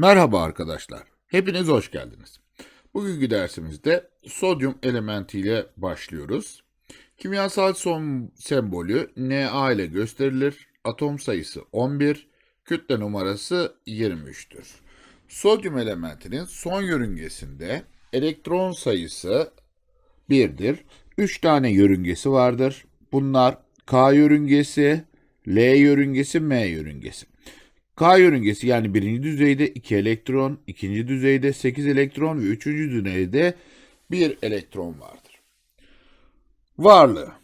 Merhaba arkadaşlar. Hepiniz hoş geldiniz. Bugünkü dersimizde sodyum elementiyle başlıyoruz. Kimyasal son sembolü Na ile gösterilir. Atom sayısı 11, kütle numarası 23'tür. Sodyum elementinin son yörüngesinde elektron sayısı 1'dir. 3 tane yörüngesi vardır. Bunlar K yörüngesi, L yörüngesi, M yörüngesi. K yörüngesi yani birinci düzeyde 2 elektron, ikinci düzeyde 8 elektron ve üçüncü düzeyde 1 elektron vardır. Varlığı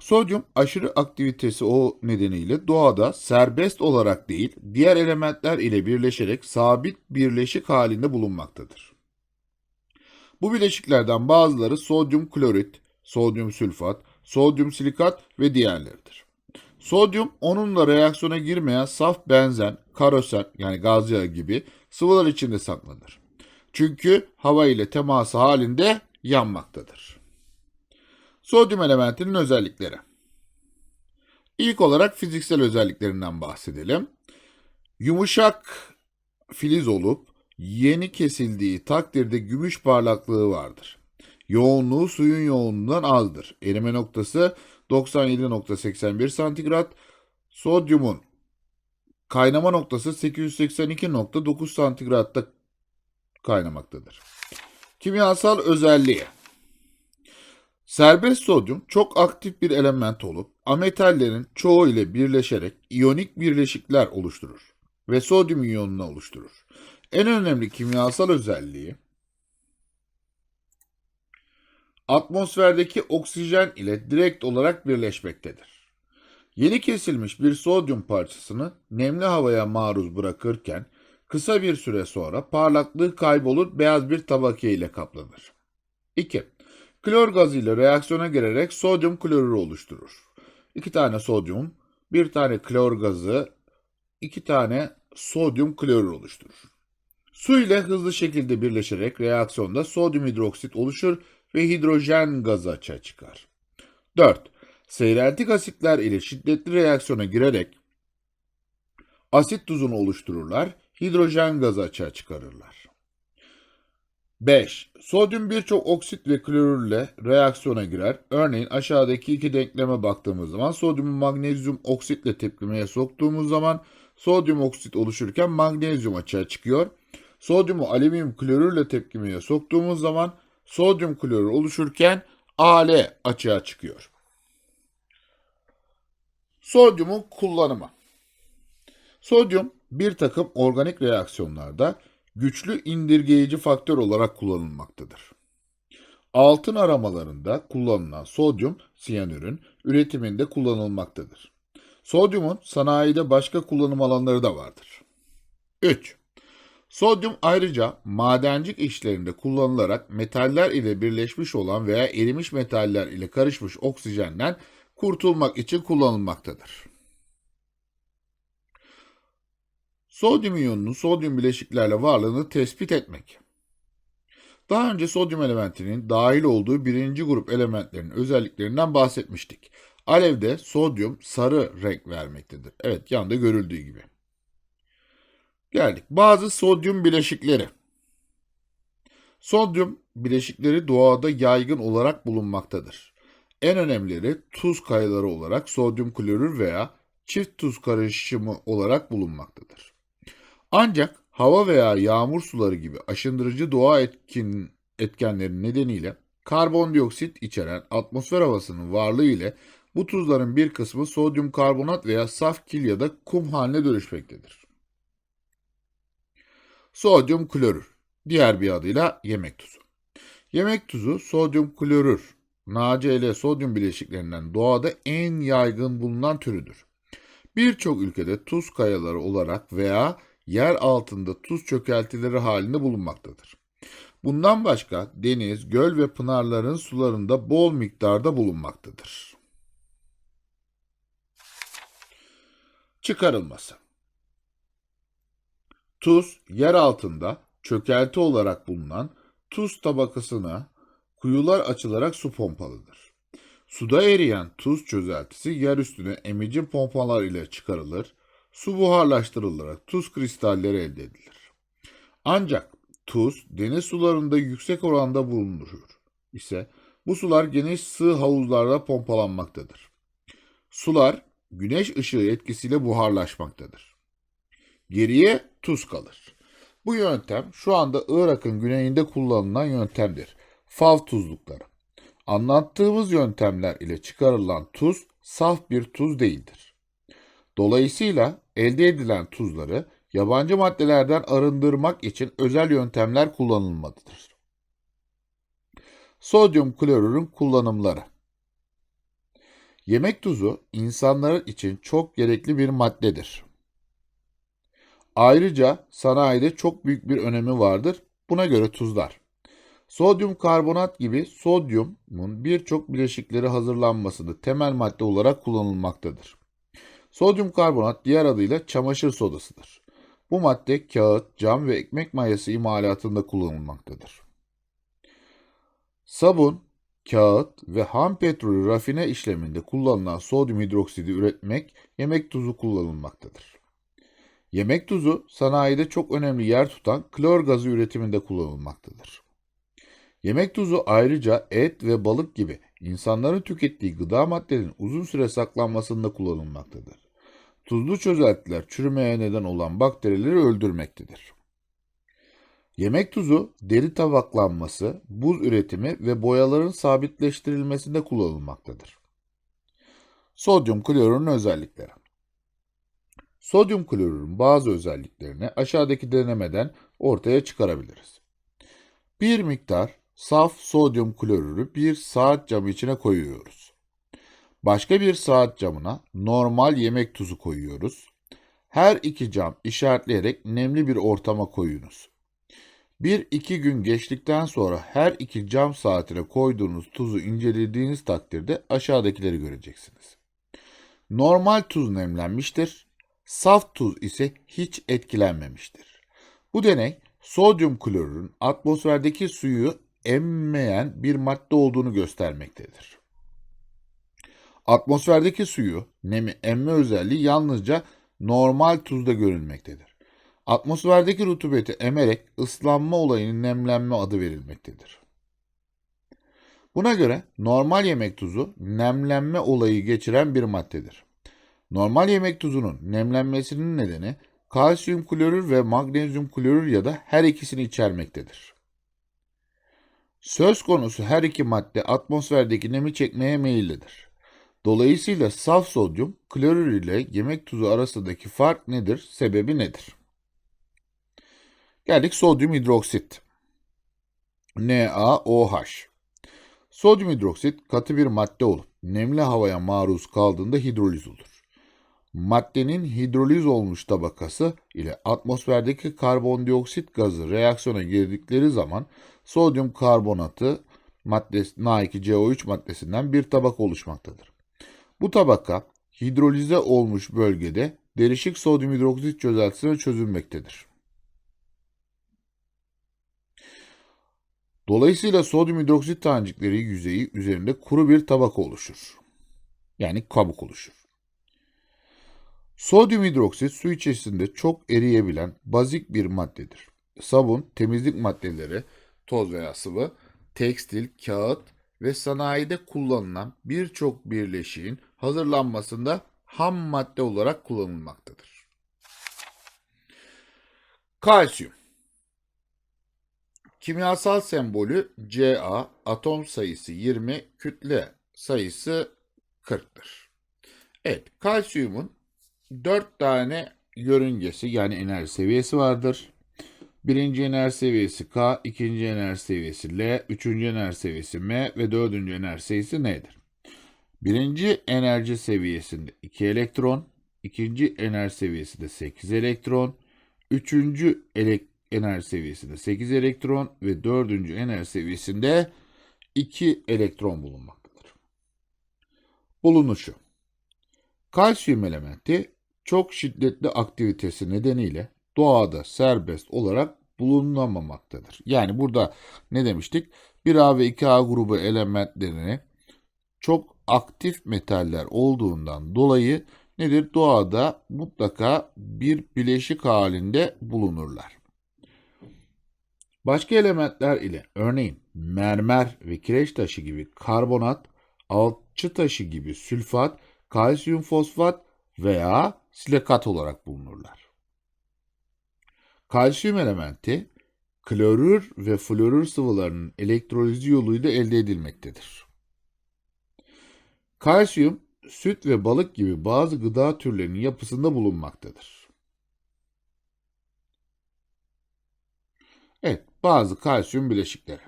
Sodyum aşırı aktivitesi o nedeniyle doğada serbest olarak değil, diğer elementler ile birleşerek sabit birleşik halinde bulunmaktadır. Bu bileşiklerden bazıları sodyum klorit, sodyum sülfat, sodyum silikat ve diğerleridir. Sodyum onunla reaksiyona girmeyen saf benzen, karosen yani gaz yağı gibi sıvılar içinde saklanır. Çünkü hava ile teması halinde yanmaktadır. Sodyum elementinin özellikleri. İlk olarak fiziksel özelliklerinden bahsedelim. Yumuşak filiz olup yeni kesildiği takdirde gümüş parlaklığı vardır. Yoğunluğu suyun yoğunluğundan azdır. Erime noktası 97.81 santigrat. Sodyumun kaynama noktası 882.9 santigratta kaynamaktadır. Kimyasal özelliği Serbest sodyum çok aktif bir element olup ametallerin çoğu ile birleşerek iyonik birleşikler oluşturur ve sodyum iyonunu oluşturur. En önemli kimyasal özelliği atmosferdeki oksijen ile direkt olarak birleşmektedir. Yeni kesilmiş bir sodyum parçasını nemli havaya maruz bırakırken kısa bir süre sonra parlaklığı kaybolur beyaz bir tabaka ile kaplanır. 2. Klor gazı ile reaksiyona girerek sodyum klorürü oluşturur. 2 tane sodyum, 1 tane klor gazı, 2 tane sodyum klorür oluşturur. Su ile hızlı şekilde birleşerek reaksiyonda sodyum hidroksit oluşur ve hidrojen gazı açığa çıkar. 4. Seyreltik asitler ile şiddetli reaksiyona girerek asit tuzunu oluştururlar, hidrojen gazı açığa çıkarırlar. 5. Sodyum birçok oksit ve klorürle reaksiyona girer. Örneğin aşağıdaki iki denkleme baktığımız zaman sodyumu magnezyum oksitle tepkimeye soktuğumuz zaman sodyum oksit oluşurken magnezyum açığa çıkıyor. Sodyumu alüminyum klorürle tepkimeye soktuğumuz zaman sodyum klorür oluşurken Al açığa çıkıyor. Sodyumun kullanımı. Sodyum bir takım organik reaksiyonlarda güçlü indirgeyici faktör olarak kullanılmaktadır. Altın aramalarında kullanılan sodyum siyanürün üretiminde kullanılmaktadır. Sodyumun sanayide başka kullanım alanları da vardır. 3. Sodyum ayrıca madencik işlerinde kullanılarak metaller ile birleşmiş olan veya erimiş metaller ile karışmış oksijenden kurtulmak için kullanılmaktadır. Sodyum iyonunun sodyum bileşiklerle varlığını tespit etmek. Daha önce sodyum elementinin dahil olduğu birinci grup elementlerin özelliklerinden bahsetmiştik. Alevde sodyum sarı renk vermektedir. Evet yanda görüldüğü gibi. Geldik. Bazı sodyum bileşikleri. Sodyum bileşikleri doğada yaygın olarak bulunmaktadır. En önemlileri tuz kayaları olarak sodyum klorür veya çift tuz karışımı olarak bulunmaktadır. Ancak hava veya yağmur suları gibi aşındırıcı doğa etkin, etkenleri nedeniyle karbondioksit içeren atmosfer havasının varlığı ile bu tuzların bir kısmı sodyum karbonat veya saf kil ya da kum haline dönüşmektedir. Sodyum klorür, diğer bir adıyla yemek tuzu. Yemek tuzu sodyum klorür, NaCl sodyum bileşiklerinden doğada en yaygın bulunan türüdür. Birçok ülkede tuz kayaları olarak veya yer altında tuz çökeltileri halinde bulunmaktadır. Bundan başka deniz, göl ve pınarların sularında bol miktarda bulunmaktadır. Çıkarılması Tuz, yer altında çökelti olarak bulunan tuz tabakasına kuyular açılarak su pompalıdır. Suda eriyen tuz çözeltisi yer üstüne emici pompalar ile çıkarılır. Su buharlaştırılarak tuz kristalleri elde edilir. Ancak tuz deniz sularında yüksek oranda bulunur ise bu sular geniş sığ havuzlarda pompalanmaktadır. Sular güneş ışığı etkisiyle buharlaşmaktadır. Geriye tuz kalır. Bu yöntem şu anda Irak'ın güneyinde kullanılan yöntemdir. Fav tuzlukları. Anlattığımız yöntemler ile çıkarılan tuz saf bir tuz değildir. Dolayısıyla elde edilen tuzları yabancı maddelerden arındırmak için özel yöntemler kullanılmalıdır. Sodyum klorürün kullanımları Yemek tuzu insanlar için çok gerekli bir maddedir. Ayrıca sanayide çok büyük bir önemi vardır. Buna göre tuzlar. Sodyum karbonat gibi sodyumun birçok bileşikleri hazırlanmasında temel madde olarak kullanılmaktadır. Sodyum karbonat diğer adıyla çamaşır sodasıdır. Bu madde kağıt, cam ve ekmek mayası imalatında kullanılmaktadır. Sabun, kağıt ve ham petrolü rafine işleminde kullanılan sodyum hidroksidi üretmek yemek tuzu kullanılmaktadır. Yemek tuzu sanayide çok önemli yer tutan klor gazı üretiminde kullanılmaktadır. Yemek tuzu ayrıca et ve balık gibi insanların tükettiği gıda maddelerinin uzun süre saklanmasında kullanılmaktadır. Tuzlu çözeltiler çürümeye neden olan bakterileri öldürmektedir. Yemek tuzu deri tabaklanması, buz üretimi ve boyaların sabitleştirilmesinde kullanılmaktadır. Sodyum klorürün özellikleri Sodyum klorürün bazı özelliklerini aşağıdaki denemeden ortaya çıkarabiliriz. Bir miktar saf sodyum klorürü bir saat camı içine koyuyoruz. Başka bir saat camına normal yemek tuzu koyuyoruz. Her iki cam işaretleyerek nemli bir ortama koyunuz. Bir iki gün geçtikten sonra her iki cam saatine koyduğunuz tuzu incelediğiniz takdirde aşağıdakileri göreceksiniz. Normal tuz nemlenmiştir. Saf tuz ise hiç etkilenmemiştir. Bu deney sodyum klorürün atmosferdeki suyu emmeyen bir madde olduğunu göstermektedir. Atmosferdeki suyu nemi emme özelliği yalnızca normal tuzda görülmektedir. Atmosferdeki rutubeti emerek ıslanma olayının nemlenme adı verilmektedir. Buna göre normal yemek tuzu nemlenme olayı geçiren bir maddedir. Normal yemek tuzunun nemlenmesinin nedeni kalsiyum klorür ve magnezyum klorür ya da her ikisini içermektedir. Söz konusu her iki madde atmosferdeki nemi çekmeye meyillidir. Dolayısıyla saf sodyum klorür ile yemek tuzu arasındaki fark nedir, sebebi nedir? Geldik sodyum hidroksit. NaOH. Sodyum hidroksit katı bir madde olup nemli havaya maruz kaldığında hidroliz olur. Maddenin hidroliz olmuş tabakası ile atmosferdeki karbondioksit gazı reaksiyona girdikleri zaman sodyum karbonatı maddesi Na2CO3 maddesinden bir tabaka oluşmaktadır. Bu tabaka hidrolize olmuş bölgede derişik sodyum hidroksit çözeltisine çözülmektedir. Dolayısıyla sodyum hidroksit tanecikleri yüzeyi üzerinde kuru bir tabaka oluşur. Yani kabuk oluşur. Sodyum hidroksit su içerisinde çok eriyebilen bazik bir maddedir. Sabun, temizlik maddeleri, toz veya sıvı, tekstil, kağıt ve sanayide kullanılan birçok birleşiğin hazırlanmasında ham madde olarak kullanılmaktadır. Kalsiyum Kimyasal sembolü Ca, atom sayısı 20, kütle sayısı 40'tır. Evet, kalsiyumun 4 tane yörüngesi yani enerji seviyesi vardır. Birinci enerji seviyesi K, ikinci enerji seviyesi L, üçüncü enerji seviyesi M ve dördüncü enerji seviyesi N'dir. Birinci enerji seviyesinde 2 elektron, ikinci enerji seviyesinde 8 elektron, üçüncü elek enerji seviyesinde 8 elektron ve dördüncü enerji seviyesinde 2 elektron bulunmaktadır. Bulunuşu Kalsiyum elementi çok şiddetli aktivitesi nedeniyle doğada serbest olarak bulunamamaktadır. Yani burada ne demiştik? 1A ve 2A grubu elementlerini çok aktif metaller olduğundan dolayı nedir? Doğada mutlaka bir bileşik halinde bulunurlar. Başka elementler ile örneğin mermer ve kireç taşı gibi karbonat, alçı taşı gibi sülfat, kalsiyum fosfat veya silikat olarak bulunurlar. Kalsiyum elementi klorür ve florür sıvılarının elektrolizi yoluyla elde edilmektedir. Kalsiyum, süt ve balık gibi bazı gıda türlerinin yapısında bulunmaktadır. Evet, bazı kalsiyum bileşikleri.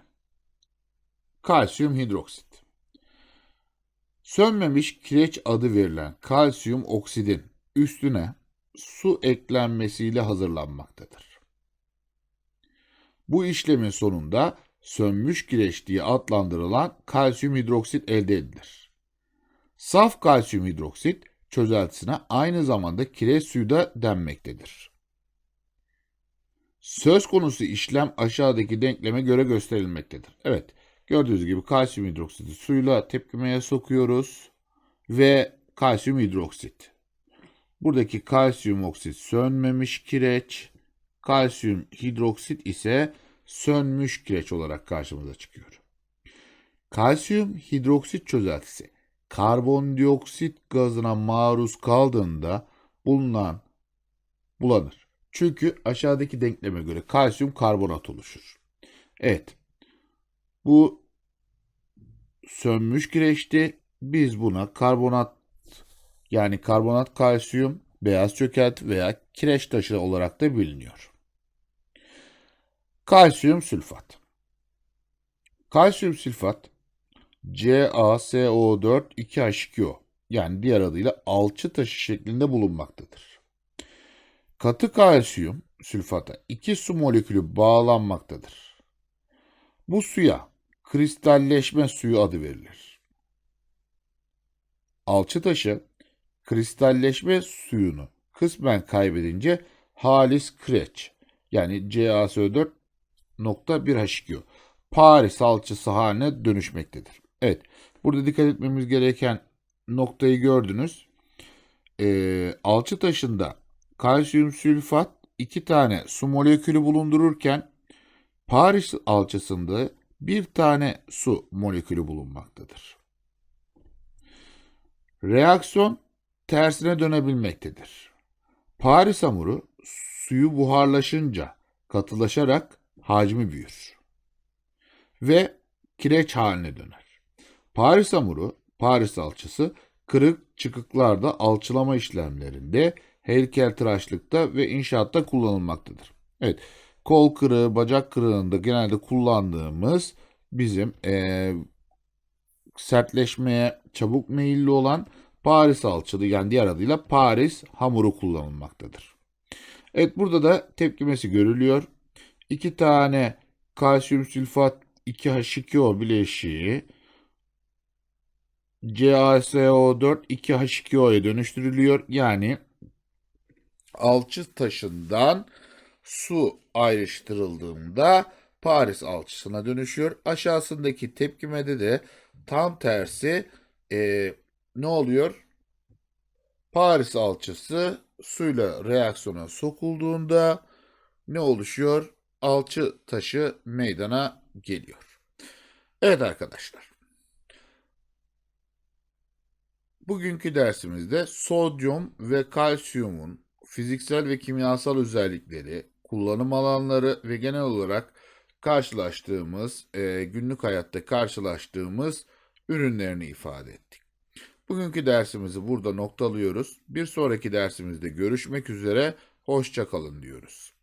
Kalsiyum hidroksit. Sönmemiş kireç adı verilen kalsiyum oksidin üstüne su eklenmesiyle hazırlanmaktadır. Bu işlemin sonunda sönmüş kireç diye adlandırılan kalsiyum hidroksit elde edilir. Saf kalsiyum hidroksit çözeltisine aynı zamanda kireç suyu da denmektedir. Söz konusu işlem aşağıdaki denkleme göre gösterilmektedir. Evet, gördüğünüz gibi kalsiyum hidroksiti suyla tepkimeye sokuyoruz ve kalsiyum hidroksit. Buradaki kalsiyum oksit sönmemiş kireç, kalsiyum hidroksit ise sönmüş kireç olarak karşımıza çıkıyor. Kalsiyum hidroksit çözeltisi karbondioksit gazına maruz kaldığında bulunan bulanır. Çünkü aşağıdaki denkleme göre kalsiyum karbonat oluşur. Evet. Bu sönmüş kireçti. Biz buna karbonat yani karbonat kalsiyum, beyaz çökelt veya kireç taşı olarak da biliniyor. Kalsiyum sülfat. Kalsiyum sülfat CaSO4 2H2O yani diğer adıyla alçı taşı şeklinde bulunmaktadır. Katı kalsiyum sülfata iki su molekülü bağlanmaktadır. Bu suya kristalleşme suyu adı verilir. Alçı taşı kristalleşme suyunu kısmen kaybedince halis kireç yani CaSO4.1H2O Paris alçısı haline dönüşmektedir. Evet, burada dikkat etmemiz gereken noktayı gördünüz. Ee, alçı taşında kalsiyum sülfat iki tane su molekülü bulundururken Paris alçısında bir tane su molekülü bulunmaktadır. Reaksiyon tersine dönebilmektedir. Paris hamuru suyu buharlaşınca katılaşarak hacmi büyür ve kireç haline döner. Paris hamuru, Paris alçısı kırık çıkıklarda alçılama işlemlerinde, heykeltıraşlıkta ve inşaatta kullanılmaktadır. Evet, kol kırığı, bacak kırığında genelde kullandığımız bizim ee, sertleşmeye çabuk meyilli olan Paris alçılı yani diğer adıyla Paris hamuru kullanılmaktadır. Evet burada da tepkimesi görülüyor. İki tane kalsiyum sülfat 2H2O bileşiği CaSO4 2H2O'ya dönüştürülüyor. Yani alçı taşından su ayrıştırıldığında Paris alçısına dönüşüyor. Aşağısındaki tepkimede de tam tersi e, ne oluyor? Paris alçısı suyla reaksiyona sokulduğunda ne oluşuyor? Alçı taşı meydana geliyor. Evet arkadaşlar. Bugünkü dersimizde sodyum ve kalsiyumun fiziksel ve kimyasal özellikleri, kullanım alanları ve genel olarak karşılaştığımız, e, günlük hayatta karşılaştığımız ürünlerini ifade ettik. Bugünkü dersimizi burada noktalıyoruz. Bir sonraki dersimizde görüşmek üzere, hoşçakalın diyoruz.